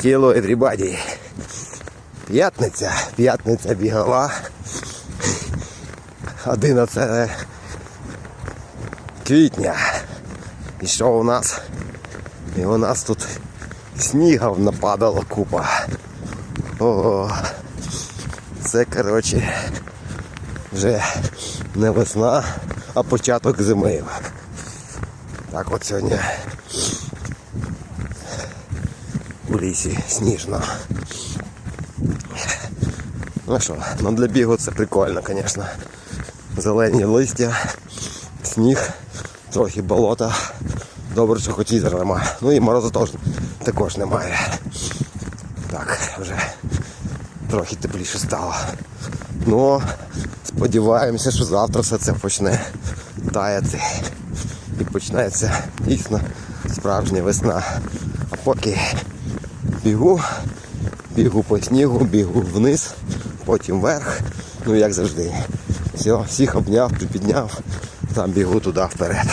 Тіло everybody. П'ятниця, п'ятниця бігала. 11 квітня. І що у нас? І у нас тут снігів нападало купа. Ого. Це, коротше, вже не весна, а початок зими. Так от сьогодні лісі сніжно. Ну що, ну для бігу це прикольно, звісно. Зелені листя, сніг, трохи болота. Добре, що хоч вітер немає. Ну і морозу теж також немає. Так, вже трохи тепліше стало. Ну, сподіваємося, що завтра все це почне таяти. І почнеться дійсно справжня весна. А поки бігу, бігу по снігу, бігу вниз, потім вверх. Ну як завжди. Все, всіх обняв, припідняв, там бігу туди вперед.